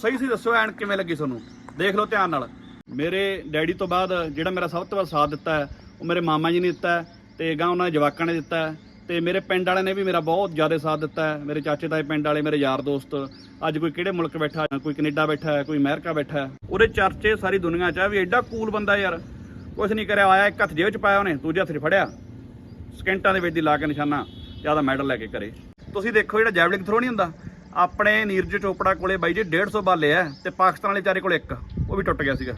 ਸਹੀ ਸੀ ਦੱਸੋ, ਐਨ ਕਿਵੇਂ ਲੱਗੀ ਤੁਹਾਨੂੰ? ਦੇਖ ਲਓ ਧਿਆਨ ਨਾਲ। ਮੇਰੇ ਡੈਡੀ ਤੋਂ ਬਾਅਦ ਜਿਹੜਾ ਮੇਰਾ ਸਭ ਤੋਂ ਵੱਧ ਸਾਥ ਦਿੱਤਾ ਹੈ, ਉਹ ਮੇਰੇ ਮਾਮਾ ਜੀ ਨੇ ਦਿੱਤਾ ਹੈ ਤੇ ਗਾਂ ਉਹਨਾਂ ਦੇ ਜਵਾਕਾਂ ਨੇ ਦਿੱਤਾ ਹੈ ਤੇ ਮੇਰੇ ਪਿੰਡ ਵਾਲਿਆਂ ਨੇ ਵੀ ਮੇਰਾ ਬਹੁਤ ਜ਼ਿਆਦਾ ਸਾਥ ਦਿੱਤਾ ਹੈ। ਮੇਰੇ ਚਾਚੇ ਤਾਏ ਪਿੰਡ ਵਾਲੇ, ਮੇਰੇ ਯਾਰ ਦੋਸਤ, ਅੱਜ ਕੋਈ ਕਿਹੜੇ ਮੁਲਕ ਬੈਠਾ ਕੋਈ ਕੈਨੇਡਾ ਬੈਠਾ ਹੈ, ਕੋਈ ਅਮਰੀਕਾ ਬੈਠਾ ਹੈ, ਉਹਦੇ ਚਰਚੇ ਸਾਰੀ ਦੁਨੀਆ 'ਚ ਆ ਵੀ ਐਡਾ ਕੂਲ ਬੰਦਾ ਯਾਰ, ਕੁਛ ਨਹੀਂ ਕਰਿਆ, ਆਇਆ ਇੱਕ ਹੱਥ ਜੇਬ 'ਚ ਪਾਇਆ ਉਹਨੇ, ਦੂਜੇ ਹੱਥ 'ਚ ਫੜਿਆ। ਸਕਿੰਟਾਂ ਦੇ ਵਿੱਚ ਦੀ ਲਾ ਕੇ ਨਿਸ਼ਾਨਾ ਜ਼ਿਆਦਾ ਮੈਡਲ ਲੈ ਕੇ ਕਰੇ ਤੁਸੀਂ ਦੇਖੋ ਜਿਹੜਾ ਜੈਵਲਿੰਗ ਥਰੋ ਨਹੀਂ ਹੁੰਦਾ ਆਪਣੇ ਨੀਰਜ ਚੋਪੜਾ ਕੋਲੇ ਬਾਈ ਜੀ 150 ਬਾਲੇ ਆ ਤੇ ਪਾਕਿਸਤਾਨ ਵਾਲੇ ਚਾਰੇ ਕੋਲੇ ਇੱਕ, ਉਹ ਵੀ ਟੁੱਟ ਗਿਆ ਸੀਗਾ।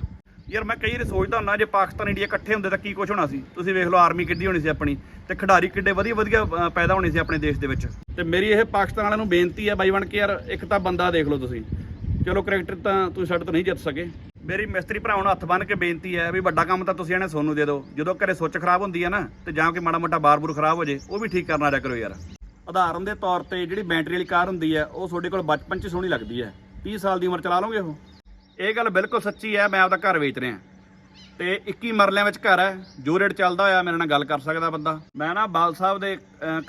ਯਾਰ ਮੈਂ ਕਈ ਵਾਰੀ ਸੋਚਦਾ ਹੁੰਦਾ ਜੇ ਪਾਕਿਸਤਾਨ ਇੰਡੀਆ ਇਕੱਠੇ ਹੁੰਦੇ ਤਾਂ ਕੀ ਕੁਝ ਹੋਣਾ ਸੀ? ਤੁਸੀਂ ਵੇਖ ਲਓ, ਆਰਮੀ ਕਿੱਡੀ ਹੋਣੀ ਸੀ ਆਪਣੀ ਤੇ ਖਿਡਾਰੀ ਕਿੱਡੇ ਵਧੀਆ ਵਧੀਆ ਪੈਦਾ ਹੋਣੇ ਸੀ ਆਪਣੇ ਦੇਸ਼ ਦੇ ਵਿੱਚ। ਤੇ ਮੇਰੀ ਇਹ ਪਾਕਿਸਤਾਨ ਵਾਲਿਆਂ ਨੂੰ ਬੇਨਤੀ ਹੈ ਬਾਈ ਬਣ ਕੇ ਯਾਰ, ਇੱਕ ਤਾਂ ਬੰਦਾ ਦੇਖ ਲਓ ਤੁਸੀਂ। ਚਲੋ ਕ੍ਰਿਕਟਰ ਤਾਂ ਤੁਸੀਂ ਸਾਡੇ ਤੋਂ ਨਹੀਂ ਜਿੱਤ ਸਕੇ। ਮੇਰੀ ਮਿਸਤਰੀ ਭਰਾਵਾਂ ਨੂੰ ਹੱਥ ਬੰਨ ਕੇ ਬੇਨਤੀ ਹੈ ਵੀ ਵੱਡਾ ਕੰਮ ਤਾਂ ਤੁਸੀਂ ਇਹਨੇ ਸੋਨੂੰ ਦੇ ਦਿਓ। ਜਦੋਂ ਘਰੇ ਸੁੱਚ ਖਰਾਬ ਹੁੰਦੀ ਹੈ ਨਾ, ਤੇ ਜਾਂ ਕਿ ਮਾੜਾ ਮੋਟਾ ਬਾਰ-ਬੂਰ ਖਰਾਬ ਹੋ ਜੇ, ਉਹ ਵੀ ਠੀਕ ਕਰਨਾ ਜਾ ਕਰੋ ਯਾਰ। ਉਦਾਹਰਨ ਦੇ ਤੌਰ ਤੇ ਜਿਹੜੀ ਬੈਟਰੀ ਵਾਲੀ ਕਾਰ ਹੁੰਦੀ ਹੈ, ਉਹ ਤੁਹਾਡੇ ਕੋਲ ਬਚਪਨ 'ਚ ਸੋਹਣੀ ਲੱਗਦੀ ਹੈ। 30 ਸਾਲ ਦੀ ਉਮਰ ਚਲਾ ਲਓਗੇ ਉਹ? ਇਹ ਗੱਲ ਬਿਲਕੁਲ ਸੱਚੀ ਹੈ, ਮੈਂ ਆਪਦਾ ਘਰ ਵੇਚ ਰਿਹਾ। ਤੇ 21 ਮਰਲਿਆਂ ਵਿੱਚ ਘਰ ਹੈ ਜੋ ਰੇਟ ਚੱਲਦਾ ਹੋਇਆ, ਮੇਰੇ ਨਾਲ ਗੱਲ ਕਰ ਸਕਦਾ ਬੰਦਾ। ਮੈਂ ਨਾ ਬਾਲ ਸਾਹਿਬ ਦੇ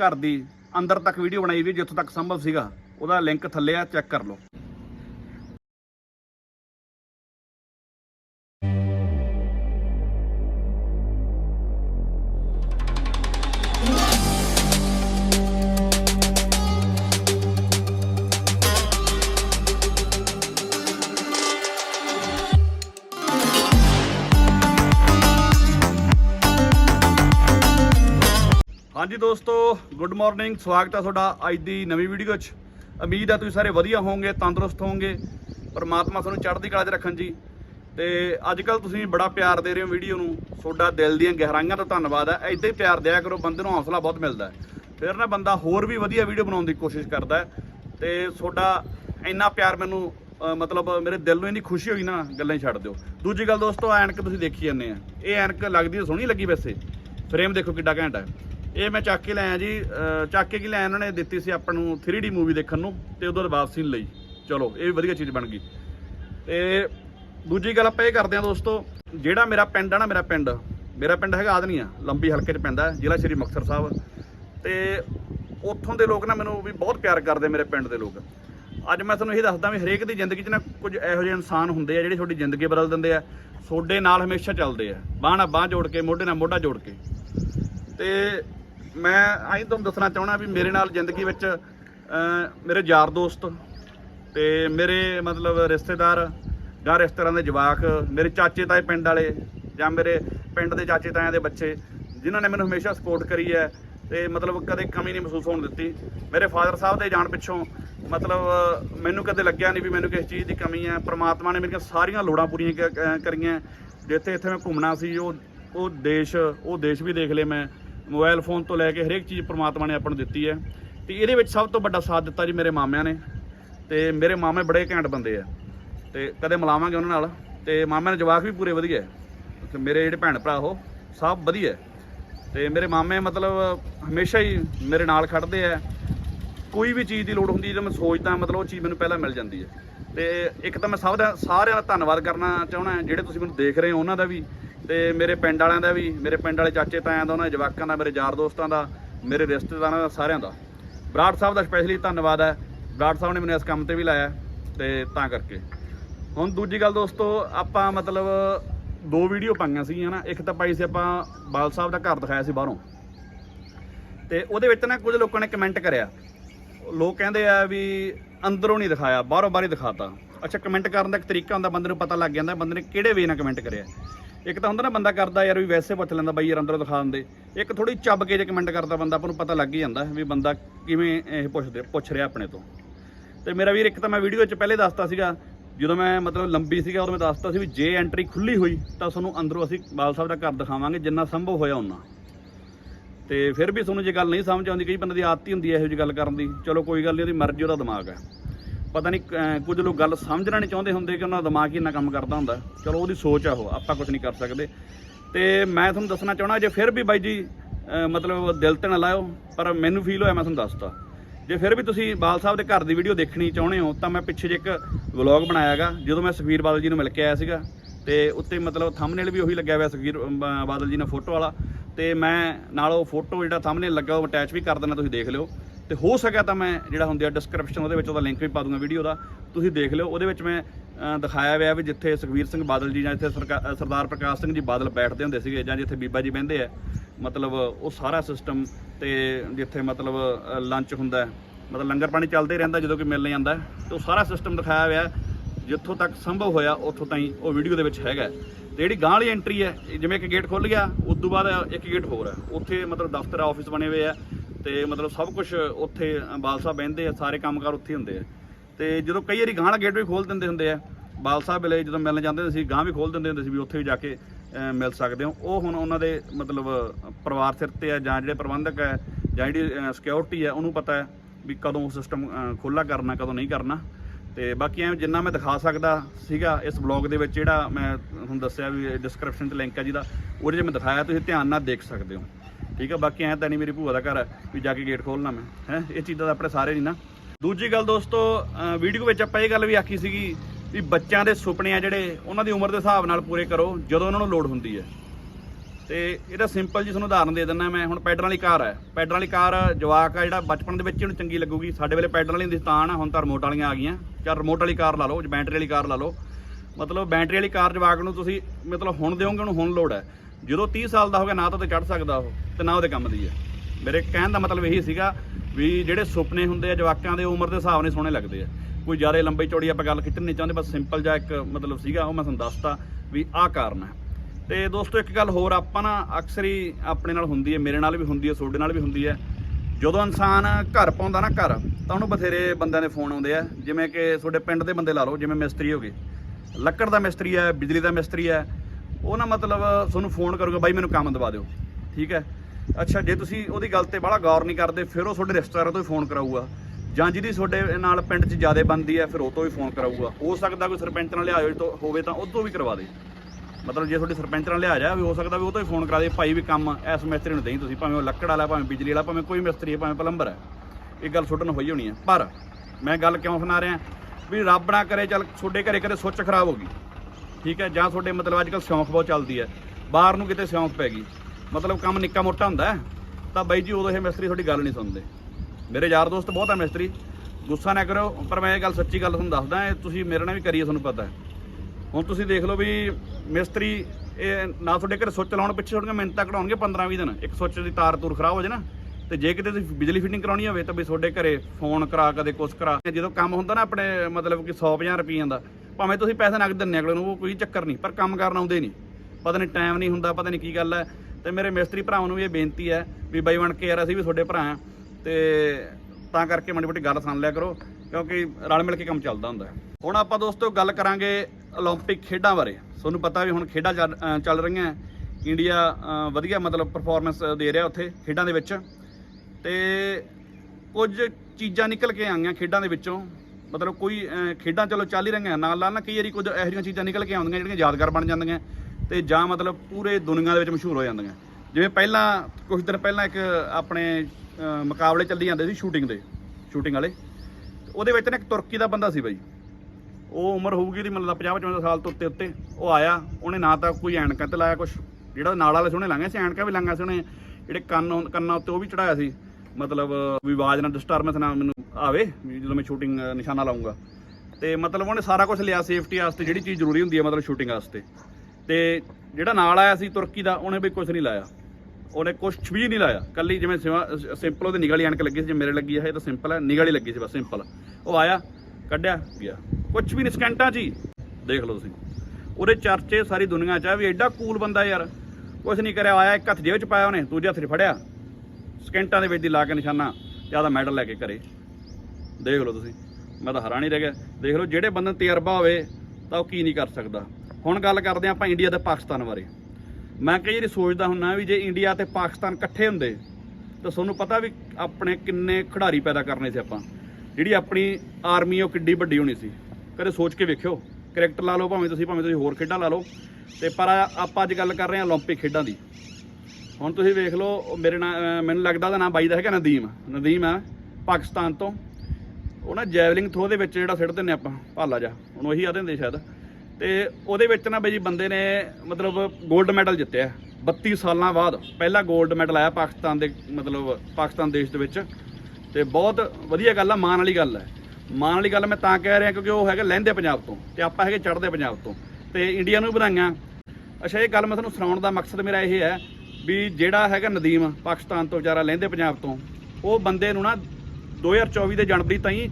ਘਰ ਦੀ ਅੰਦਰ ਤੱਕ ਵੀਡੀਓ ਬਣਾਈ ਵੀ, ਜਿੱਥੋਂ ਤੱਕ ਸੰਭਵ ਸੀਗਾ, ਉਹਦਾ ਲਿੰਕ ਥੱਲੇ ਆ ਚੈੱਕ ਕਰ ਲਓ। ਹਾਂਜੀ ਦੋਸਤੋ ਗੁੱਡ ਮਾਰਨਿੰਗ ਸਵਾਗਤ ਹੈ ਤੁਹਾਡਾ ਅੱਜ ਦੀ ਨਵੀਂ ਵੀਡੀਓ 'ਚ। ਉਮੀਦ ਹੈ ਤੁਸੀਂ ਸਾਰੇ ਵਧੀਆ ਹੋਵੋਗੇ, ਤੰਦਰੁਸਤ ਹੋਵੋਗੇ। ਪਰਮਾਤਮਾ ਤੁਹਾਨੂੰ ਚੜ੍ਹਦੀ ਕਲਾ 'ਚ ਰੱਖਣ ਜੀ। ਤੇ ਅੱਜ ਕੱਲ ਤੁਸੀਂ ਬੜਾ ਪਿਆਰ ਦੇ ਰਹੇ ਹੋ ਵੀਡੀਓ ਨੂੰ। ਤੁਹਾਡਾ ਦਿਲ ਦੀਆਂ ਗਹਿਰਾਈਆਂ ਤੋਂ ਧੰਨਵਾਦ ਹੈ ਐਦਾਂ ਹੀ ਪਿਆਰ ਦਿਆ ਕਰੋ, ਬੰਦੇ ਨੂੰ ਹੌਸਲਾ ਬਹੁਤ ਮਿਲਦਾ ਹੈ। ਫਿਰ ਨਾ ਬੰਦਾ ਹੋਰ ਵੀ ਵਧੀਆ ਵੀਡੀਓ ਬਣਾਉਣ ਦੀ ਕੋਸ਼ਿਸ਼ ਕਰਦਾ ਹੈ। ਤੇ ਤੁਹਾਡਾ ਇੰਨਾ ਪਿਆਰ ਮੈਨੂੰ ਅਹ ਮਤਲਬ ਮੇਰੇ ਦਿਲ ਨੂੰ ਇੰਨੀ ਖੁਸ਼ੀ ਹੋਈ ਨਾ, ਗੱਲਾਂ ਹੀ ਛੱਡ ਦਿਓ। ਦੂਜੀ ਗੱਲ ਦੋਸਤੋ, ਐਨਕ ਤੁਸੀਂ ਦੇਖੀ ਜਾਂਦੇ ਆ। ਇਹ ਐਨਕ ਲੱਗਦੀ ਤਾਂ ਸੋਹਣੀ ਲੱਗੀ ਵੈਸੇ। ਫਰੇਮ ਦੇਖੋ ਕਿੱਡਾ ਘੈਂਟ ਹੈ ਇਹ ਮੈਂ ਚੱਕ ਕੇ ਲਿਆਇਆ ਜੀ ਚੱਕ ਕੇ ਕੀ ਲਿਆਇਆ ਇਹਨਾਂ ਨੇ ਦਿੱਤੀ ਸੀ ਆਪਾਂ ਨੂੰ 3D ਮੂਵੀ ਦੇਖਣ ਨੂੰ ਤੇ ਉਦੋਂ ਬਾਅਦ ਵਾਪਸੀ ਲਈ। ਚਲੋ, ਇਹ ਵੀ ਵਧੀਆ ਚੀਜ਼ ਬਣ ਗਈ। ਤੇ ਦੂਜੀ ਗੱਲ ਆਪਾਂ ਇਹ ਕਰਦੇ ਹਾਂ ਦੋਸਤੋ, ਜਿਹੜਾ ਮੇਰਾ ਪਿੰਡ ਆ ਨਾ, ਮੇਰਾ ਪਿੰਡ ਮੇਰਾ ਪਿੰਡ ਹੈਗਾ ਆਦਨੀਆ ਲੰਬੀ ਹਲਕੇ 'ਚ ਪੈਂਦਾ ਜ਼ਿਲ੍ਹਾ ਸ਼੍ਰੀ ਮੁਕਤਸਰ ਸਾਹਿਬ। ਤੇ ਉੱਥੋਂ ਦੇ ਲੋਕ ਨਾ ਮੈਨੂੰ ਵੀ ਬਹੁਤ ਪਿਆਰ ਕਰਦੇ ਮੇਰੇ ਪਿੰਡ ਦੇ ਲੋਕ। ਅੱਜ ਮੈਂ ਤੁਹਾਨੂੰ ਇਹ ਦੱਸਦਾ ਵੀ ਹਰੇਕ ਦੀ ਜ਼ਿੰਦਗੀ 'ਚ ਨਾ ਕੁਝ ਇਹੋ ਜਿਹੇ ਇਨਸਾਨ ਹੁੰਦੇ ਆ ਜਿਹੜੇ ਤੁਹਾਡੀ ਜ਼ਿੰਦਗੀ ਬਦਲ ਦਿੰਦੇ ਆ, ਤੁਹਾਡੇ ਨਾਲ ਹਮੇਸ਼ਾ ਚੱਲਦੇ ਆ। ਬਾਂਹ ਨਾਲ ਬਾਂਹ ਜੋੜ ਕੇ, ਮੋਢੇ ਨਾਲ ਮੋਢਾ ਜੋੜ ਕੇ। ਤੇ ਮੈਂ ਆਈ ਤੁਹਾਨੂੰ ਦੱਸਣਾ ਚਾਹਣਾ ਵੀ ਮੇਰੇ ਨਾਲ ਜ਼ਿੰਦਗੀ ਵਿੱਚ ਮੇਰੇ ਯਾਰ ਦੋਸਤ ਤੇ ਮੇਰੇ ਮਤਲਬ ਰਿਸ਼ਤੇਦਾਰ ਜਾਂ ਰਿਸ਼ਤੇਦਾਰਾਂ ਦੇ ਜਵਾਕ, ਮੇਰੇ ਚਾਚੇ ਤਾਏ ਪਿੰਡ ਵਾਲੇ ਜਾਂ ਮੇਰੇ ਪਿੰਡ ਦੇ ਚਾਚੇ ਤਾਇਆਂ ਦੇ ਬੱਚੇ, ਜਿਨ੍ਹਾਂ ਨੇ ਮੈਨੂੰ ਹਮੇਸ਼ਾ ਸਪੋਰਟ ਕਰੀ ਹੈ ਤੇ ਮਤਲਬ ਕਦੇ ਕਮੀ ਨਹੀਂ ਮਹਿਸੂਸ ਹੋਣ ਦਿੱਤੀ। ਮੇਰੇ ਫਾਦਰ ਸਾਹਿਬ ਦੇ ਜਾਣ ਪਿੱਛੋਂ ਮਤਲਬ ਮੈਨੂੰ ਕਦੇ ਲੱਗਿਆ ਨਹੀਂ ਵੀ ਮੈਨੂੰ ਕਿਸੇ ਚੀਜ਼ ਦੀ ਕਮੀ ਹੈ। ਪ੍ਰਮਾਤਮਾ ਨੇ ਮੇਰੀਆਂ ਸਾਰੀਆਂ ਲੋੜਾਂ ਪੂਰੀਆਂ ਕ- ਕਰੀਆਂ। ਜਿੱਥੇ ਇੱਥੇ ਮੈਂ ਘੁੰਮਣਾ ਸੀ, ਉਹ ਉਹ ਦੇਸ਼ ਉਹ ਦੇਸ਼ ਵੀ ਦੇਖ ਲਏ ਮੈਂ। ਮੋਬਾਈਲ ਫੋਨ ਤੋਂ ਲੈ ਕੇ ਹਰੇਕ ਚੀਜ਼ ਪ੍ਰਮਾਤਮਾ ਨੇ ਆਪਾਂ ਨੂੰ ਦਿੱਤੀ ਹੈ। ਤੇ ਇਹਦੇ ਵਿੱਚ ਸਭ ਤੋਂ ਵੱਡਾ ਸਾਥ ਦਿੱਤਾ ਜੀ ਮੇਰੇ ਮਾਮਿਆਂ ਨੇ। ਤੇ ਮੇਰੇ ਮਾਮੇ ਬੜੇ ਘੈਂਟ ਬੰਦੇ ਆ। ਤੇ ਕਦੇ ਮਿਲਾਵਾਂਗੇ ਉਹਨਾਂ ਨਾਲ। ਤੇ ਮਾਮਿਆਂ ਦੇ ਜਵਾਕ ਵੀ ਪੂਰੇ ਵਧੀਆ ਤੇ ਮੇਰੇ ਜਿਹੜੇ ਭੈਣ ਭਰਾ ਉਹ ਸਭ ਵਧੀਆ ਹੈ। ਤੇ ਮੇਰੇ ਮਾਮੇ ਮਤਲਬ ਹਮੇਸ਼ਾ ਹੀ ਮੇਰੇ ਨਾਲ ਖੜਦੇ ਆ। ਕੋਈ ਵੀ ਚੀਜ਼ ਦੀ ਲੋੜ ਹੁੰਦੀ ਜਦੋਂ ਮੈਂ ਸੋਚਦਾ, ਮਤਲਬ ਉਹ ਚੀਜ਼ ਮੈਨੂੰ ਪਹਿਲਾਂ ਮਿਲ ਜਾਂਦੀ ਹੈ। ਤੇ ਇੱਕ ਤਾਂ ਮੈਂ ਸਭ ਦਾ ਸਾਰਿਆਂ ਦਾ ਧੰਨਵਾਦ ਕਰਨਾ ਚਾਹੁੰਦਾ ਜਿਹੜੇ ਤੁਸੀਂ ਮੈਨੂੰ ਦੇਖ ਰਹੇ ਹੋ, ਉਹਨਾਂ ਦਾ ਵੀ। ਤੇ ਮੇਰੇ ਪਿੰਡ ਵਾਲਿਆਂ ਦਾ ਵੀ, ਮੇਰੇ ਪਿੰਡ ਵਾਲੇ ਚਾਚੇ ਤਾਇਆਂ ਦਾ, ਉਹਨਾਂ ਦੇ ਜਵਾਕਾਂ ਦਾ, ਮੇਰੇ ਯਾਰ ਦੋਸਤਾਂ ਦਾ, ਮੇਰੇ ਰਿਸ਼ਤੇਦਾਰਾਂ ਦਾ, ਸਾਰਿਆਂ ਦਾ। ਬਰਾੜ ਸਾਹਿਬ ਦਾ ਸਪੈਸ਼ਲੀ ਧੰਨਵਾਦ ਹੈ। ਬਰਾੜ ਸਾਹਿਬ ਨੇ ਮੈਨੂੰ ਇਸ ਕੰਮ ਤੇ ਵੀ ਲਾਇਆ ਤੇ ਤਾਂ ਕਰਕੇ। ਹੁਣ ਦੂਜੀ ਗੱਲ ਦੋਸਤੋ, ਆਪਾਂ ਮਤਲਬ ਦੋ ਵੀਡੀਓ ਪਾਈਆਂ ਸੀਗੀਆਂ ਨਾ। ਇੱਕ ਤਾਂ ਪਾਈ ਸੀ ਆਪਾਂ ਬਾਲ ਸਾਹਿਬ ਦਾ ਘਰ ਦਿਖਾਇਆ ਸੀ ਬਾਹਰੋਂ। ਤੇ ਉਹਦੇ ਵਿੱਚ ਨਾ ਕੁਝ ਲੋਕਾਂ ਨੇ ਕਮੈਂਟ ਕਰਿਆ। ਲੋਕ ਕਹਿੰਦੇ ਆ ਵੀ ਅੰਦਰੋਂ ਨਹੀਂ ਦਿਖਾਇਆ, ਬਾਹਰੋਂ ਬਾਹਰ ਹੀ ਦਿਖਾਤਾ। ਅੱਛਾ ਕਮੈਂਟ ਕਰਨ ਦਾ ਇੱਕ ਤਰੀਕਾ ਹੁੰਦਾ, ਬੰਦੇ ਨੂੰ ਪਤਾ ਲੱਗ ਜਾਂਦਾ, ਬੰਦੇ ਨੇ ਕਿਹੜੇ ਵੇ ਨਾਲ ਕਮੈਂਟ ਕਰਿਆ। ਇੱਕ ਤਾਂ ਹੁੰਦਾ ਨਾ ਬੰਦਾ ਕਰਦਾ ਯਾਰ ਵੀ ਵੈਸੇ ਪੁੱਛ ਲੈਂਦਾ ਬਾਈ ਯਾਰ ਅੰਦਰੋਂ ਦਿਖਾ ਦਿੰਦੇ। ਇੱਕ ਥੋੜੀ ਚੱਬ ਕੇ ਜੇ ਕਮੈਂਟ ਕਰਦਾ ਬੰਦਾ, ਆਪਾਂ ਨੂੰ ਪਤਾ ਲੱਗ ਹੀ ਜਾਂਦਾ ਵੀ ਬੰਦਾ ਕਿਵੇਂ ਇਹ ਪੁੱਛਦੇ, ਪੁੱਛ ਰਿਹਾ ਆਪਣੇ ਤੋਂ। ਤੇ ਮੇਰਾ ਵੀਰ ਇੱਕ ਤਾਂ ਮੈਂ ਵੀਡੀਓ 'ਚ ਪਹਿਲੇ ਦੱਸਤਾ ਸੀਗਾ, ਜਦੋਂ ਮੈਂ ਮਤਲਬ ਲੰਬੀ ਸੀਗਾ, ਉਦੋਂ ਮੈਂ ਦੱਸਤਾ ਸੀ ਵੀ ਜੇ ਐਂਟਰੀ ਖੁੱਲੀ ਹੋਈ, ਤਾਂ ਤੁਹਾਨੂੰ ਅੰਦਰੋਂ ਅਸੀਂ ਬਾਲ ਸਾਹਿਬ ਦਾ ਘਰ ਦਿਖਾਵਾਂਗੇ, ਜਿੰਨਾ ਸੰਭਵ ਹੋਇਆ ਉਹਨਾਂ ਤੇ ਫਿਰ ਵੀ ਤੁਹਾਨੂੰ ਜੇ ਗੱਲ ਨਹੀਂ ਸਮਝ ਆਉਂਦੀ, ਕਈ ਬੰਦੇ ਦੀ ਆਦਤ ਹੀ ਹੁੰਦੀ ਹੈ ਇਹੋ ਜਿਹੀ ਗੱਲ ਕਰਨ ਦੀ। ਚਲੋ ਕੋਈ ਗੱਲ ਨਹੀਂ, ਉਹਦੀ ਮਰਜ਼ੀ, ਉਹਦਾ ਦਿਮਾਗ ਹੈ। ਪਤਾ ਨਹੀਂ ਅਹ, ਕੁਝ ਲੋਕ ਗੱਲ ਸਮਝਣਾ ਨਹੀਂ ਚਾਹੁੰਦੇ ਹੁੰਦੇ ਕਿ ਉਹਨਾਂ ਦਾ ਦਿਮਾਗ ਹੀ ਇੰਨਾ ਕੰਮ ਕਰਦਾ ਹੁੰਦਾ। ਚਲੋ ਉਹਦੀ ਸੋਚ ਆ ਉਹ ਆਪਾਂ ਕੁਝ ਨਹੀਂ ਕਰ ਸਕਦੇ। ਤੇ ਮੈਂ ਤੁਹਾਨੂੰ ਦੱਸਣਾ ਚਾਹਣਾ ਜੇ ਫਿਰ ਵੀ ਬਾਈ ਜੀ ਮਤਲਬ ਦਿਲ ਤੇ ਨਾ ਲਾਇਓ ਪਰ ਮੈਨੂੰ ਫੀਲ ਹੋਇਆ ਮੈਂ ਤੁਹਾਨੂੰ ਦੱਸਤਾ। ਜੇ ਫਿਰ ਵੀ ਤੁਸੀਂ ਬਾਲ ਸਾਹਿਬ ਦੇ ਘਰ ਦੀ ਵੀਡੀਓ ਦੇਖਣੀ ਚਾਹੁੰਦੇ ਹੋ ਤਾਂ ਮੈਂ ਪਿੱਛੇ ਜੇ ਇੱਕ ਵਲੌਗ ਬਣਾਇਆਗਾ ਜਦੋਂ ਮੈਂ ਸੁਖਵੀਰ ਬਾਦਲ ਜੀ ਨੂੰ ਮਿਲ ਕੇ ਆਇਆ ਸੀਗਾ। ਤੇ ਉੱਤੇ ਮਤਲਬ ਥੰਬਨੇਲ ਵੀ ਉਹੀ ਲੱਗਿਆ ਹੋਇਆ ਸੁਖਵੀਰ ਬਾਦਲ ਜੀ ਨਾਲ ਫੋਟੋ ਵਾਲਾ। ਤੇ ਮੈਂ ਨਾਲ ਉਹ ਫੋਟੋ ਜਿਹੜਾ ਥੰਬਨੇਲ ਲੱਗਾ ਉਹ ਅਟੈਚ ਵੀ ਕਰ ਦੇਣਾ ਤੁਸੀਂ ਦੇਖ ਲਿਓ। ਤੇ ਹੋ ਸਕਿਆ ਤਾਂ ਮੈਂ ਜਿਹੜਾ ਹੁੰਦੀ ਆ ਡਿਸਕ੍ਰਿਪਸ਼ਨ ਉਹਦੇ ਵਿੱਚ ਉਹਦਾ ਲਿੰਕ ਵੀ ਪਾ ਦੂੰਗਾ ਵੀਡੀਓ ਦਾ ਤੁਸੀਂ ਦੇਖ ਲਿਓ ਉਹਦੇ ਵਿੱਚ ਮੈਂ ਦਿਖਾਇਆ ਹੋਇਆ ਵੀ ਜਿੱਥੇ ਸੁਖਵੀਰ ਸਿੰਘ ਬਾਦਲ ਜੀ ਜਾਂ ਇੱਥੇ ਸਰਕਾ- ਸਰਦਾਰ ਪ੍ਰਕਾਸ਼ ਸਿੰਘ ਜੀ ਬਾਦਲ ਬੈਠਦੇ ਹੁੰਦੇ ਸੀਗੇ ਜਾਂ ਜਿੱਥੇ ਬੀਬਾ ਜੀ ਬਹਿੰਦੇ ਆ ਮਤਲਬ ਉਹ ਸਾਰਾ ਸਿਸਟਮ ਤੇ ਜਿੱਥੇ ਮਤਲਬ ਲੰਚ ਹੁੰਦਾ ਮਤਲਬ ਲੰਗਰ ਪਾਣੀ ਚੱਲਦਾ ਰਹਿੰਦਾ ਜਦੋਂ ਕੋਈ ਮਿਲਣ ਜਾਂਦਾ ਹੈ, ਤੇ ਉਹ ਸਾਰਾ ਸਿਸਟਮ ਦਿਖਾਇਆ ਹੋਇਆ ਜਿੱਥੋਂ ਤੱਕ ਸੰਭਵ ਹੋਇਆ ਉੱਥੋਂ ਤਾਈਂ ਉਹ ਵੀਡੀਓ ਦੇ ਵਿੱਚ ਹੈਗਾ ਹੈ। ਤੇ ਜਿਹੜੀ ਗਾਂ ਵਾਲੀ ਐਂਟਰੀ ਹੈ ਜਿਵੇਂ ਇੱਕ ਗੇਟ ਖੁੱਲ ਗਿਆ ਉਸ ਤੋਂ ਬਾਅਦ ਇੱਕ ਗੇਟ ਹੋਰ ਹੈ ਉੱਥੇ ਮਤਲਬ ਦਫ਼ਤਰ ਆਫਿਸ ਬਣੇ ਹੋਏ ਆ ਤੇ ਮਤਲਬ ਸਭ ਕੁਝ ਉੱਥੇ ਬਾਲ ਸਾਹਿਬ ਬਹਿੰਦੇ ਆ, ਸਾਰੇ ਕੰਮਕਾਰ ਉੱਥੇ ਹੀ ਹੁੰਦੇ ਆ। ਤੇ ਜਦੋਂ ਕਈ ਵਾਰੀ ਗਾਂਹ ਵਾਲਾ ਗੇਟ ਵੀ ਖੋਲ ਦਿੰਦੇ ਹੁੰਦੇ ਆ, ਬਾਲ ਸਾਹਿਬ ਵੇਲੇ ਜਦੋਂ ਮਿਲਣ ਜਾਂਦੇ ਸੀ, ਗਾਂਹ ਵੀ ਖੋਲ ਦਿੰਦੇ ਹੁੰਦੇ ਸੀ ਵੀ ਉੱਥੇ ਵੀ ਜਾ ਕੇ ਮਿਲ ਸਕਦੇ ਹੋ। ਉਹ ਹੁਣ ਉਹਨਾਂ ਦੇ ਮਤਲਬ ਪਰਿਵਾਰ ਸਿਰ ਤੇ ਆ ਜਾਂ ਜਿਹੜੇ ਪ੍ਰਬੰਧਕ ਹੈ ਜਾਂ ਜਿਹੜੀ ਸਿਕਿਉਰਿਟੀ ਹੈ ਉਹਨੂੰ ਪਤਾ ਹੈ ਵੀ ਕਦੋਂ ਸਿਸਟਮ ਖੁੱਲਾ ਕਰਨਾ, ਕਦੋਂ ਨਹੀਂ ਕਰਨਾ। ਤੇ ਬਾਕੀ ਐਂ ਜਿੰਨਾ ਮੈਂ ਦਿਖਾ ਸਕਦਾ ਸੀਗਾ ਇਸ ਬਲੌਗ ਦੇ ਵਿੱਚ, ਜਿਹੜਾ ਮੈਂ ਹੁਣ ਦੱਸਿਆ ਵੀ ਡਿਸਕ੍ਰਿਪਸ਼ਨ ਤੇ ਲਿੰਕ ਹੈ ਜਿਹਦਾ, ਉਹਦੇ 'ਚ ਮੈਂ ਦਿਖਾਇਆ, ਤੁਸੀਂ ਧਿਆਨ ਨਾਲ ਦੇਖ ਸਕਦੇ ਹੋ। ਠੀਕ ਆ, ਬਾਕੀ ਐਂ ਤਾਂ ਨਹੀਂ ਮੇਰੀ ਭੂਆ ਦਾ ਘਰ ਹੈ ਵੀ ਜਾ ਕੇ ਗੇਟ ਖੋਲਣਾ ਮੈਂ, ਹੈ? ਇਹ ਚੀਜ਼ਾਂ ਤਾਂ ਆਪਣੇ ਸਾਰੇ ਨਹੀਂ ਨਾ। ਦੂਜੀ ਗੱਲ ਦੋਸਤੋ ਵੀਡੀਓ ਵਿੱਚ ਆਪਾਂ ਇਹ ਗੱਲ ਵੀ ਆਖੀ ਸੀਗੀ ਵੀ ਬੱਚਿਆਂ ਦੇ ਸੁਪਨੇ ਆ ਜਿਹੜੇ, ਉਹਨਾਂ ਦੀ ਉਮਰ ਦੇ ਹਿਸਾਬ ਨਾਲ ਪੂਰੇ ਕਰੋ, ਜਦੋਂ ਉਹਨਾਂ ਨੂੰ ਲੋੜ ਹੁੰਦੀ ਹੈ। ਤੇ ਇਹਦਾ ਸਿੰਪਲ ਜੀ ਤੁਹਾਨੂੰ ਉਦਾਹਰਨ ਦੇ ਦਿੰਦਾ ਮੈਂ, ਹੁਣ ਪੈਡਲ ਵਾਲੀ ਕਾਰ ਹੈ ਪੈਡਲ ਵਾਲੀ ਕਾਰ ਜਵਾਕ ਆ ਜਿਹੜਾ ਬਚਪਨ ਦੇ ਵਿੱਚ ਇਹਨੂੰ ਚੰਗੀ ਲੱਗੂਗੀ। ਸਾਡੇ ਵੇਲੇ ਪੈਡਲ ਵਾਲੀ ਹੁੰਦੀ ਸੀ ਹੁਣ ਤਾਂ ਰਿਮੋਟ ਵਾਲੀਆਂ ਆ ਗਈਆਂ। ਚਾਹ ਰਿਮੋਟ ਵਾਲੀ ਕਾਰ ਲਾ ਲਓ ਬੈਟਰੀ ਵਾਲੀ ਕਾਰ ਲਾ ਲਓ। ਮਤਲਬ ਬੈਟਰੀ ਵਾਲੀ ਕਾਰ ਜਵਾਕ ਨੂੰ ਤੁਸੀਂ, ਮਤਲਬ ਹੁਣ ਦਿਓਗੇ, ਉਹਨੂੰ ਹੁਣ ਲੋੜ ਹੈ। ਜਦੋਂ 30 ਸਾਲ ਦਾ ਹੋ ਗਿਆ, ਨਾ ਤਾਂ ਤੇ ਚੜ ਸਕਦਾ ਉਹ ਤੇ ਨਾ ਉਹਦੇ ਕੰਮ ਦੀ ਹੈ। ਮੇਰੇ ਕਹਿਣ ਦਾ ਮਤਲਬ ਇਹੀ ਸੀਗਾ ਵੀ ਜਿਹੜੇ ਸੁਪਨੇ ਹੁੰਦੇ ਆ ਜਵਾਕਾਂ ਦੇ ਉਮਰ ਦੇ ਹਿਸਾਬ ਨਾਲ ਸੋਹਣੇ ਲੱਗਦੇ ਆ। ਕੋਈ ਜ਼ਿਆਦਾ ਲੰਬੀ ਚੌੜੀ ਆਪਾਂ ਗੱਲ ਖਿੱਚਣ ਨਹੀਂ ਚਾਹੁੰਦੇ, ਬਸ ਸਿੰਪਲ ਜਿਹਾ ਇੱਕ ਮਤਲਬ ਸੀਗਾ, ਉਹ ਮੈਂ ਤੁਹਾਨੂੰ ਦੱਸਤਾ ਵੀ ਆਹ ਕਾਰਨ ਹੈ। ਤੇ ਦੋਸਤੋ, ਇੱਕ ਗੱਲ ਹੋਰ ਆਪਾਂ ਨਾ ਅਕਸਰ ਹੀ ਆਪਣੇ ਨਾਲ ਹੁੰਦੀ ਹੈ, ਮੇਰੇ ਨਾਲ ਵੀ ਹੁੰਦੀ ਹੈ, ਤੁਹਾਡੇ ਨਾਲ ਵੀ ਹੁੰਦੀ ਹੈ। ਜਦੋਂ ਇਨਸਾਨ ਘਰ ਪਾਉਂਦਾ ਨਾ ਘਰ, ਤਾਂ ਉਹਨੂੰ ਬਥੇਰੇ ਬੰਦਿਆਂ ਦੇ ਫੋਨ ਆਉਂਦੇ ਆ। ਜਿਵੇਂ ਕਿ ਤੁਹਾਡੇ ਪਿੰਡ ਦੇ ਬੰਦੇ ਲਾ ਲਓ, ਜਿਵੇਂ ਮਿਸਤਰੀ ਹੋ ਗਏ। ਲੱਕੜ ਦਾ ਮਿਸਤਰੀ ਹੈ, ਬਿਜਲੀ ਦਾ ਮਿਸਤਰੀ ਹੈ ਉਹ ਨਾ ਮਤਲਬ ਤੁਹਾਨੂੰ ਫੋਨ ਕਰੂਗਾ, ਬਾਈ ਮੈਨੂੰ ਕੰਮ ਦਵਾ ਦਿਓ। ਠੀਕ ਹੈ? ਅੱਛਾ, ਜੇ ਤੁਸੀਂ ਉਹਦੀ ਗੱਲ ਤੇ ਬੜਾ ਗੌਰ ਨਹੀਂ ਕਰਦੇ, ਫਿਰ ਉਹ ਤੁਹਾਡੇ ਰਿਸ਼ਤੇਦਾਰਾਂ ਤੋਂ ਹੀ ਫੋਨ ਕਰਾਊਗਾ। ਜਾਂ ਜਿਹਦੀ ਤੁਹਾਡੇ ਨਾਲ ਪਿੰਡ 'ਚ ਜ਼ਿਆਦਾ ਬੰਦੀ ਹੈ, ਫਿਰ ਉਹ ਤੋਂ ਵੀ ਫੋਨ ਕਰਾਊਗਾ। ਹੋ ਸਕਦਾ ਕੋਈ ਸਰਪੰਚ ਨਾਲ ਲਿਆਇਓ ਤੋਂ ਹੋਵੇ ਤਾਂ ਉਹ ਤੋਂ ਵੀ ਕਰਵਾ ਦੇ। ਮਤਲਬ ਜੇ ਤੁਹਾਡੇ ਸਰਪੰਚ ਨਾਲ ਲਿਆ ਜਾ ਵੀ ਹੋ ਸਕਦਾ ਵੀ ਉਹ ਤੋਂ ਹੀ ਫੋਨ ਕਰਾ ਦੇ, ਭਾਈ ਵੀ ਕੰਮ ਇਸ ਮਿਸਤਰੀ ਨੂੰ ਦੇਈ ਤੁਸੀਂ, ਭਾਵੇਂ ਉਹ ਲੱਕੜ ਵਾਲਾ, ਭਾਵੇਂ ਬਿਜਲੀ ਵਾਲਾ, ਭਾਵੇਂ ਕੋਈ ਮਿਸਤਰੀ ਹੈ, ਭਾਵੇਂ ਪਲੰਬਰ ਹੈ। ਇਹ ਗੱਲ ਛੁੱਟਣ ਹੋਈ ਹੋਣੀ ਹੈ। ਪਰ ਮੈਂ ਗੱਲ ਕਿਉਂ ਸੁਣਾ ਰਿਹਾ? ਵੀ ਰੱਬ ਨਾ ਕਰੇ, ਚੱਲ ਤੁਹਾਡੇ ਘਰੇ ਕਦੇ ਸੁੱਚ ਖਰਾਬ ਹੋ ਗਈ। ਠੀਕ ਹੈ? ਜਾਂ ਤੁਹਾਡੇ ਮਤਲਬ ਅੱਜ ਕੱਲ੍ਹ ਸ਼ੌਂਕ ਬਹੁਤ ਚੱਲਦੀ ਹੈ। ਬਾਹਰ ਨੂੰ ਕਿਤੇ ਸ਼ੌਂਕ ਪੈ ਗਈ। ਮਤਲਬ ਕੰਮ ਨਿੱਕਾ ਮੋਟਾ ਹੁੰਦਾ ਤਾਂ ਬਾਈ ਜੀ, ਉਦੋਂ ਇਹ ਮਿਸਤਰੀ ਤੁਹਾਡੀ ਗੱਲ ਨਹੀਂ ਸੁਣਦੇ। ਮੇਰੇ ਯਾਰ ਦੋਸਤ ਬਹੁਤ ਆ ਮਿਸਤਰੀ। ਗੁੱਸਾ ਨਾ ਕਰੋ ਪਰ ਮੈਂ ਇਹ ਗੱਲ, ਸੱਚੀ ਗੱਲ ਤੁਹਾਨੂੰ ਦੱਸਦਾ ਇਹ ਤੁਸੀਂ ਮੇਰੇ ਨਾਲ ਵੀ ਕਰੀਏ, ਤੁਹਾਨੂੰ ਪਤਾ ਹੈ। ਹੁਣ ਤੁਸੀਂ ਦੇਖ ਲਓ ਵੀ ਮਿਸਤਰੀ, ਇਹ ਨਾ ਤੁਹਾਡੇ ਘਰ ਸੁੱਚ ਲਾਉਣ ਪਿੱਛੇ ਤੁਹਾਡੀਆਂ ਮਿੰਟਾਂ ਕਢਾਉਣਗੇ 15 20 ਦਿਨ। ਇੱਕ ਸੁੱਚ ਦੀ ਤਾਰ ਤੂਰ ਖਰਾਬ ਹੋ ਜੇ ਨਾ, ਤੇ ਜੇ ਕਿਤੇ ਤੁਸੀਂ ਬਿਜਲੀ ਫਿਟਿੰਗ ਕਰਾਉਣੀ ਹੋਵੇ ਤਾਂ ਵੀ ਤੁਹਾਡੇ ਘਰੇ ਫੋਨ ਕਰਾ, ਕਦੇ ਕੁਛ ਕਰਾ। ਜਦੋਂ ਕੰਮ ਹੁੰਦਾ ਨਾ ਆਪਣੇ, ਮਤਲਬ ਕਿ 100 ਰੁਪਈਆਂ ਦਾ ਭਾਵੇਂ ਤੁਸੀਂ ਪੈਸੇ ਨਗਦ ਦਿੰਨੇ ਅਗਲੇ ਨੂੰ ਉਹ ਕੋਈ ਚੱਕਰ ਨਹੀਂ ਪਰ ਕੰਮ ਕਰਨ ਆਉਂਦੇ ਨਹੀਂ ਪਤਾ ਨਹੀਂ ਟਾਈਮ ਨਹੀਂ ਹੁੰਦਾ ਪਤਾ ਨਹੀਂ ਕੀ ਗੱਲ ਹੈ ਤੇ ਮੇਰੇ ਮਿਸਤਰੀ ਭਰਾਵਾਂ ਨੂੰ ਵੀ ਇਹ ਬੇਨਤੀ ਹੈ ਵੀ ਬਾਈ ਬਣ ਕੇ ਯਾਰ ਅਸੀਂ ਵੀ ਤੁਹਾਡੇ ਭਰਾ ਹਾਂ ਤੇ ਤਾਂ ਕਰਕੇ ਮਾੜੀ ਮੋਟੀ ਗੱਲ ਸੁਣ ਲਿਆ ਕਰੋ ਕਿਉਂਕਿ ਰਲ ਮਿਲ ਕੇ ਕੰਮ ਚੱਲਦਾ ਹੁੰਦਾ ਹੈ। ਹੁਣ ਆਪਾਂ ਦੋਸਤੋ ਗੱਲ ਕਰਾਂਗੇ 올림픽 ਖੇਡਾਂ ਬਾਰੇ ਤੁਹਾਨੂੰ ਪਤਾ ਵੀ ਹੁਣ ਖੇਡਾਂ ਚੱਲ ਅ, ਚੱਲ ਰਹੀਆਂ ਹੈ। ਇੰਡੀਆ ਅ, ਵਧੀਆ ਮਤਲਬ ਪਰਫਾਰਮੈਂਸ ਦੇ ਰਿਹਾ ਉੱਥੇ ਖੇਡਾਂ ਦੇ ਵਿੱਚ ਤੇ ਕੁਝ ਚੀਜ਼ਾਂ ਨਿਕਲ ਕੇ ਆਈਆਂ ਖੇਡਾਂ ਦੇ ਵਿੱਚੋਂ ਮਤਲਬ ਕੋਈ ਖੇਡਾਂ ਚਲੋ ਚੱਲ ਹੀ ਰਹੀਆਂ, ਨਾਲ ਨਾਲ ਨਾ ਕਈ ਵਾਰੀ ਕੁਝ ਇਹੋ ਜਿਹੀਆਂ ਚੀਜ਼ਾਂ ਨਿਕਲ ਕੇ ਆਉਂਦੀਆਂ ਜਿਹੜੀਆਂ ਯਾਦਗਾਰ ਬਣ ਜਾਂਦੀਆਂ ਤੇ ਜਾਂ ਮਤਲਬ ਪੂਰੇ ਦੁਨੀਆ ਦੇ ਵਿੱਚ ਮਸ਼ਹੂਰ ਹੋ ਜਾਂਦੀਆਂ। ਜਿਵੇਂ ਪਹਿਲਾਂ ਕੁਝ ਦਿਨ ਪਹਿਲਾਂ ਇੱਕ ਆਪਣੇ ਮੁਕਾਬਲੇ ਚੱਲੀ ਜਾਂਦੇ ਸੀ ਸ਼ੂਟਿੰਗ ਦੇ ਸ਼ੂਟਿੰਗ ਵਾਲੇ। ਉਹਦੇ ਵਿੱਚ ਨਾ ਇੱਕ ਤੁਰਕੀ ਦਾ ਬੰਦਾ ਸੀ ਬਾਈ। ਉਹ ਉਮਰ ਹੋਊਗੀ ਦੀ ਮਤਲਬ 50 55 ਸਾਲ ਤੋਂ ਉੱਤੇ ਉੱਤੇ, ਉਹ ਆਇਆ, ਉਹਨੇ ਨਾ ਤਾਂ ਕੋਈ ਐਨਕਾਂ ਤੇ ਲਾਇਆ ਕੁਝ ਜਿਹੜਾ ਨਾਲ ਵਾਲੇ ਸੋਹਣੇ ਲਾਂਗੇ ਸੀ, ਐਨਕਾਂ ਵੀ ਲਾਂਗਾ ਸੀ ਉਹਨੇ ਜਿਹੜੇ ਕੰਨ ਕੰਨਾਂ ਉੱਤੇ ਉਹ ਵੀ ਚੜਾਇਆ ਸੀ। ਮਤਲਬ ਵੀ ਆਵਾਜ਼ ਨਾਲ ਡਿਸਟਰਬੈਂਸ ਨਾ ਮੈਨੂੰ ਆਵੇ, ਵੀ ਜਦੋਂ ਮੈਂ ਸ਼ੂਟਿੰਗ ਨਿਸ਼ਾਨਾ ਲਾਉਂਗਾ ਤੇ ਮਤਲਬ ਉਹਨੇ ਸਾਰਾ ਕੁਝ ਲਿਆ ਸੇਫਟੀ ਵਾਸਤੇ, ਜਿਹੜੀ ਚੀਜ਼ ਜ਼ਰੂਰੀ ਹੁੰਦੀ ਹੈ ਮਤਲਬ ਸ਼ੂਟਿੰਗ ਵਾਸਤੇ। ਤੇ ਜਿਹੜਾ ਨਾਲ ਆਇਆ ਸੀ ਤੁਰਕੀ ਦਾ, ਉਹਨੇ ਵੀ ਕੁਝ ਨਹੀਂ ਲਾਇਆ। ਉਹਨੇ ਕੁਝ ਵੀ ਨਹੀਂ ਲਾਇਆ। ਕੱਲੀ ਜਿਵੇਂ ਸਿੰਪਲ ਉਹਦੇ ਨਿਗਾਲੀ ਐਨਕ ਲੱਗੀ ਸੀ, ਜੇ ਮੇਰੇ ਲੱਗੀ ਹੈ ਇਹ ਤਾਂ ਸਿੰਪਲ ਹੈ ਨਿਗਾਲੀ ਲੱਗੀ ਸੀ ਬਸ ਸਿੰਪਲ ਉਹ ਆਇਆ, ਕੱਢਿਆ, ਗਿਆ। ਕੁਝ ਵੀ ਨਹੀਂ, ਸਕਿੰਟਾਂ 'ਚ ਹੀ। ਦੇਖ ਲਓ ਤੁਸੀਂ। ਉਹਦੇ ਚਰਚੇ ਸਾਰੀ ਦੁਨੀਆ 'ਚ ਆ ਵੀ ਐਡਾ ਕੂਲ ਬੰਦਾ ਯਾਰ। ਕੁਝ ਨਹੀਂ ਕਰਿਆ, ਆਇਆ ਇੱਕ ਹੱਥ ਜੇਬ 'ਚ ਪਾਇਆ ਉਹਨੇ, ਦੂਜੇ ਹੱਥ 'ਚ ਫੜਿਆ। ਸਕਿੰਟਾਂ ਦੇ ਵਿੱਚ ਦੀ ਲਾ ਕੇ ਨਿਸ਼ਾਨਾ ਜਿਆਦਾ ਮੈਡਲ ਲੈ ਕੇ ਘਰੇ ਦੇਖ ਲਓ ਤੁਸੀਂ ਮੈਂ ਤਾਂ ਹੈਰਾਨ ਹੀ ਰਹਿ ਗਿਆ ਦੇਖ ਲਓ ਜਿਹੜੇ ਬੰਦੇ ਨੂੰ ਤਜਰਬਾ ਹੋਵੇ ਤਾਂ ਉਹ ਕੀ ਨਹੀਂ ਕਰ ਸਕਦਾ ਹੁਣ ਗੱਲ ਕਰਦੇ ਹਾਂ ਆਪਾਂ ਇੰਡੀਆ ਤੇ ਪਾਕਿਸਤਾਨ ਬਾਰੇ ਮੈਂ ਕਈ ਵਾਰੀ ਸੋਚਦਾ ਹੁੰਨਾ ਵੀ ਜੇ ਇੰਡੀਆ ਤੇ ਪਾਕਿਸਤਾਨ ਇਕੱਠੇ ਹੁੰਦੇ ਤਾਂ ਤੁਹਾਨੂੰ ਪਤਾ ਵੀ ਆਪਣੇ ਕਿੰਨੇ ਖਿਡਾਰੀ ਪੈਦਾ ਕਰਨੇ ਸੀ ਆਪਾਂ ਜਿਹੜੀ ਆਪਣੀ ਆਰਮੀ ਉਹ ਕਿੱਡੀ ਵੱਡੀ ਹੋਣੀ ਸੀ ਕਦੇ ਸੋਚ ਕੇ ਵੇਖਿਓ ਕ੍ਰਿਕਟ ਲਾ ਲਓ ਭਾਵੇਂ ਤੁਸੀਂ ਭਾਵੇਂ ਤੁਸੀਂ ਹੋਰ ਖੇਡਾਂ ਲਾ ਲਓ ਤੇ ਪਰ ਆਪਾਂ ਅੱਜ ਗੱਲ ਕਰ ਰਹੇ ਹਾਂ 올림픽 ਖੇਡਾਂ ਦੀ ਹੁਣ ਤੁਸੀਂ ਵੇਖ ਲਓ ਮੇਰੇ ਨਾਲ ਮੈਨੂੰ ਲੱਗਦਾ ਉਹਦਾ ਨਾਮ ਬਾਈ ਦਾ ਹੈਗਾ ਨਦੀਮ। ਨਦੀਮ ਹੈ ਪਾਕਿਸਤਾਨ ਤੋਂ। ਉਹ ਨਾ ਜੈਵਲਿੰਗ ਥਰੋ ਦੇ ਵਿੱਚ ਜਿਹੜਾ ਸਿੱਟ ਦਿੰਨੇ ਆਪਾਂ, ਭਾਲਾ ਜਾ ਹੁਣ ਉਹੀ ਆ ਦਿੰਦੇ ਸ਼ਾਇਦ। ਤੇ ਉਹਦੇ ਵਿੱਚ ਨਾ ਬਈ ਜੀ ਬੰਦੇ ਨੇ ਮਤਲਬ 골ਡ ਮੈਡਲ ਜਿੱਤਿਆ। 32 ਸਾਲਾਂ ਬਾਅਦ, ਪਹਿਲਾ 골ਡ ਮੈਡਲ ਆਇਆ ਪਾਕਿਸਤਾਨ ਦੇ, ਮਤਲਬ ਪਾਕਿਸਤਾਨ ਦੇਸ਼ ਦੇ ਵਿੱਚ। ਤੇ ਬਹੁਤ ਵਧੀਆ ਗੱਲ ਆ, ਮਾਣ ਵਾਲੀ ਗੱਲ ਹੈ ਮਾਣ ਵਾਲੀ ਗੱਲ ਮੈਂ ਤਾਂ ਕਹਿ ਰਿਹਾ ਕਿਉਂਕਿ ਉਹ ਹੈਗਾ ਲਹਿੰਦੇ ਪੰਜਾਬ ਤੋਂ, ਤੇ ਆਪਾਂ ਹੈਗੇ ਚੜ੍ਹਦੇ ਪੰਜਾਬ ਤੋਂ। ਤੇ ਇੰਡੀਆ ਨੂੰ ਵੀ ਵਧਾਈਆਂ। ਅੱਛਾ, ਇਹ ਗੱਲ ਮੈਂ ਤੁਹਾਨੂੰ ਸੁਣਾਉਣ ਦਾ ਮਕਸਦ ਮੇਰਾ ਇਹ ਹੈ ਵੀ ਜਿਹੜਾ ਹੈਗਾ ਨਦੀਮ ਪਾਕਿਸਤਾਨ ਤੋਂ ਵਿਚਾਰਾ ਲੈਂਦੇ ਪੰਜਾਬ ਤੋਂ, ਉਹ ਬੰਦੇ ਨੂੰ ਨਾ 2024 ਦੇ ਜਨਵਰੀ ਤਾਈਂ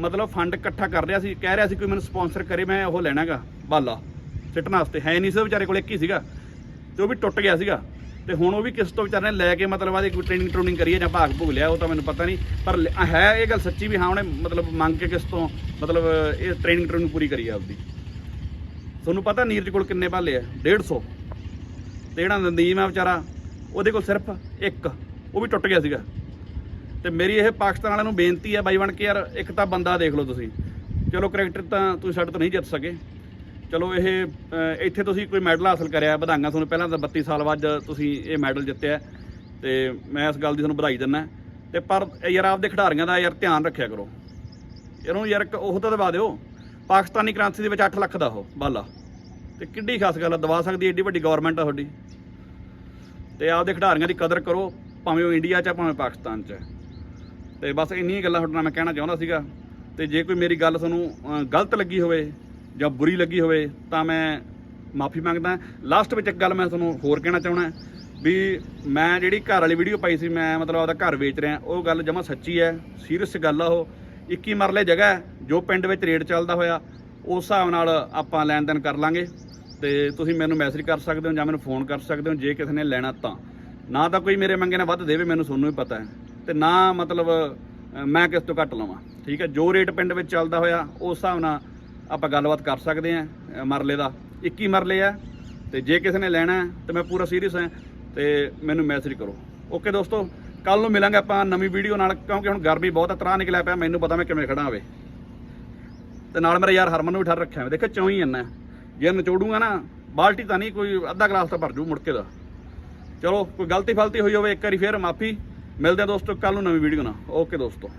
ਮਤਲਬ ਫੰਡ ਇਕੱਠਾ ਕਰ ਰਿਹਾ ਸੀ, ਕਹਿ ਰਿਹਾ ਸੀ ਕੋਈ ਮੈਨੂੰ ਸਪਾਂਸਰ ਕਰੇ, ਮੈਂ ਉਹ ਲੈਣਾਗਾ, ਬਾਲਾ। ਸਿੱਟਣ ਵਾਸਤੇ ਹੈ ਨਹੀਂ ਸੀ ਵਿਚਾਰੇ ਕੋਲ ਇੱਕ ਹੀ ਸੀਗਾ, ਤੇ ਉਹ ਵੀ ਟੁੱਟ ਗਿਆ ਸੀਗਾ। ਤੇ ਹੁਣ ਉਹ ਵੀ ਕਿਸ ਤੋਂ ਵਿਚਾਰੇ ਨੇ ਲੈ ਕੇ ਮਤਲਬ ਆਦੀ ਕੋਈ ਟ੍ਰੇਨਿੰਗ ਟ੍ਰੇਨਿੰਗ ਕਰੀਏ ਜਾਂ ਭਾਗ ਭੁਗ ਲਿਆ, ਉਹ ਤਾਂ ਮੈਨੂੰ ਪਤਾ ਨਹੀਂ, ਪਰ ਲ- ਹੈ ਇਹ ਗੱਲ ਸੱਚੀ ਵੀ ਹਾਂ, ਉਹਨੇ ਮਤਲਬ ਮੰਗ ਕੇ ਕਿਸ ਤੋਂ ਮਤਲਬ ਇਹ ਟ੍ਰੇਨਿੰਗ ਟ੍ਰੇਨਿੰਗ ਪੂਰੀ ਕਰੀ ਆ ਆਪਦੀ। ਤੁਹਾਨੂੰ ਪਤਾ ਨੀਰਜ ਕੋਲ ਕਿੰਨੇ ਭਾਲੇ ਆ? 150 ਤੇ ਜਿਹੜਾ ਨਦੀਮ ਆ ਵਿਚਾਰਾ, ਉਹਦੇ ਕੋਲ ਸਿਰਫ ਇੱਕ, ਉਹ ਵੀ ਟੁੱਟ ਗਿਆ ਸੀਗਾ। ਤੇ ਮੇਰੀ ਇਹ ਪਾਕਿਸਤਾਨ ਵਾਲਿਆਂ ਨੂੰ ਬੇਨਤੀ ਹੈ ਬਾਈ ਬਣ ਕੇ ਯਾਰ, ਇੱਕ ਤਾਂ ਬੰਦਾ ਦੇਖ ਲਓ ਤੁਸੀਂ। ਚਲੋ ਕ੍ਰਿਕਟਰ ਤਾਂ ਤੁਸੀਂ ਸਾਡੇ ਤੋਂ ਨਹੀਂ ਜਿੱਤ ਸਕੇ। ਚਲੋ ਇਹ ਇੱਥੇ ਤੁਸੀਂ ਕੋਈ ਮੈਡਲ ਹਾਸਲ ਕਰਿਆ, ਵਧਾਈਆਂ ਤੁਹਾਨੂੰ ਪਹਿਲਾਂ ਤਾਂ 32 ਸਾਲ ਬਾਅਦ ਤੁਸੀਂ ਇਹ ਮੈਡਲ ਜਿੱਤਿਆ। ਤੇ ਮੈਂ ਇਸ ਗੱਲ ਦੀ ਤੁਹਾਨੂੰ ਵਧਾਈ ਦਿੰਦਾ। ਤੇ ਪਰ ਯਾਰ ਆਪਦੇ ਖਿਡਾਰੀਆਂ ਦਾ ਯਾਰ ਧਿਆਨ ਰੱਖਿਆ ਕਰੋ। ਇਹਨੂੰ ਯਾਰ ਉਹ ਤਾਂ ਦਵਾ ਦਿਓ। ਪਾਕਿਸਤਾਨੀ ਕ੍ਰਾਂਤੀ ਦੇ ਵਿੱਚ 8 ਲੱਖ ਦਾ ਉਹ, ਬਾਲਾ। ਤੇ ਕਿੱਡੀ ਖਾਸ ਗੱਲ ਆ ਦਵਾ ਸਕਦੀ ਏਡੀ ਵੱਡੀ ਗਵਰਨਮੈਂਟ ਆ ਤੁਹਾਡੀ। ਤੇ ਆਪਦੇ ਖਿਡਾਰੀਆਂ ਦੀ ਕਦਰ ਕਰੋ, ਭਾਵੇਂ ਉਹ ਇੰਡੀਆ 'ਚ ਆ, ਭਾਵੇਂ ਪਾਕਿਸਤਾਨ 'ਚ ਹੈ ਤੇ ਬਸ ਇੰਨੀਆਂ ਗੱਲਾਂ ਤੁਹਾਡੇ ਨਾਲ ਮੈਂ ਕਹਿਣਾ ਚਾਹੁੰਦਾ ਸੀਗਾ। ਤੇ ਜੇ ਕੋਈ ਮੇਰੀ ਗੱਲ ਤੁਹਾਨੂੰ ਗਲਤ ਲੱਗੀ ਹੋਵੇ ਜਾਂ ਬੁਰੀ ਲੱਗੀ ਹੋਵੇ, ਤਾਂ ਮੈਂ ਮਾਫੀ ਮੰਗਦਾ। ਲਾਸਟ ਵਿੱਚ ਇੱਕ ਗੱਲ ਮੈਂ ਤੁਹਾਨੂੰ ਹੋਰ ਕਹਿਣਾ ਚਾਹੁੰਦਾ ਵੀ ਮੈਂ ਜਿਹੜੀ ਘਰ ਵਾਲੀ ਵੀਡੀਓ ਪਾਈ ਸੀ, ਮੈਂ ਮਤਲਬ ਆਪਦਾ ਘਰ ਵੇਚ ਰਿਹਾ, ਉਹ ਗੱਲ ਜਮਾ ਸੱਚੀ ਹੈ ਸੀਰੀਅਸ ਗੱਲ ਆ ਉਹ। 21 ਮਰਲੇ ਜਗ੍ਹਾ ਜੋ ਪਿੰਡ ਵਿੱਚ ਰੇਡ ਚੱਲਦਾ ਹੋਇਆ, ਉਸ ਹਿਸਾਬ ਨਾਲ ਆਪਾਂ ਲੈਣ ਦੇਣ ਕਰ ਲਾਂਗੇ। ਤੇ ਤੁਸੀਂ ਮੈਨੂੰ ਮੈਸੇਜ ਕਰ ਸਕਦੇ ਹੋ ਜਾਂ ਮੈਨੂੰ ਫੋਨ ਕਰ ਸਕਦੇ ਹੋ, ਜੇ ਕਿਸੇ ਨੇ ਲੈਣਾ ਤਾਂ। ਨਾ ਤਾਂ ਕੋਈ ਮੇਰੇ ਮੰਗੇ ਨਾਲ ਵੱਧ ਦੇਵੇ, ਮੈਨੂੰ ਤੁਹਾਨੂੰ ਹੀ ਪਤਾ ਹੈ। ਤੇ ਨਾ ਮਤਲਬ ਮੈਂ ਕਿਸ ਤੋਂ ਘੱਟ ਲਵਾਂ, ਠੀਕ ਹੈ? ਜੋ ਰੇਟ ਪਿੰਡ ਵਿੱਚ ਚੱਲਦਾ ਹੋਇਆ, ਉਸ ਹਿਸਾਬ ਨਾਲ ਆਪਾਂ ਗੱਲਬਾਤ ਕਰ ਸਕਦੇ ਹਾਂ ਮਰਲੇ ਦਾ। 21 ਮਰਲੇ ਆ, ਤੇ ਜੇ ਕਿਸੇ ਨੇ ਲੈਣਾ ਹੈ, ਤੇ ਮੈਂ ਪੂਰਾ ਸੀਰੀਅਸ ਹਾਂ, ਤੇ ਮੈਨੂੰ ਮੈਸੇਜ ਕਰੋ। ਓਕੇ ਦੋਸਤੋ ਕੱਲ ਨੂੰ ਮਿਲਾਂਗੇ ਆਪਾਂ ਨਵੀਂ ਵੀਡੀਓ ਨਾਲ, ਕਿਉਂਕਿ ਹੁਣ ਗਰਮੀ ਬਹੁਤ ਤਰਾ ਨਿਕਲਿਆ ਪਿਆ, ਮੈਨੂੰ ਪਤਾ ਮੈਂ ਕਿਵੇਂ ਖੜਾ ਹੋਵੇ ਤੇ ਨਾਲ ਮੇਰਾ ਯਾਰ ਹਰਮਨ ਨੂੰ ਵੀ ਠਰ ਰੱਖਿਆ ਮੈਂ ਦੇਖੋ ਚੌਂ ਹੀ। ਇੰਨਾ ਜੇ ਨਚੋੜੂਗਾ ਨਾ, ਬਾਲਟੀ ਤਾਂ ਨਹੀਂ, ਕੋਈ ਅੱਧਾ ਗਲਾਸ ਤਾਂ ਭਰ ਜੂ ਮੁੜ ਕੇ ਦਾ। ਚਲੋ, ਕੋਈ ਗਲਤੀ ਫਲਤੀ ਹੋਈ ਹੋਵੇ, ਇੱਕ ਵਾਰੀ ਫੇਰ ਮਾਫੀ। ਮਿਲਦੇ ਆ ਦੋਸਤੋ ਕੱਲ ਨੂੰ ਨਵੀਂ ਵੀਡੀਓ ਨਾਲ। ਓਕੇ ਦੋਸਤੋ।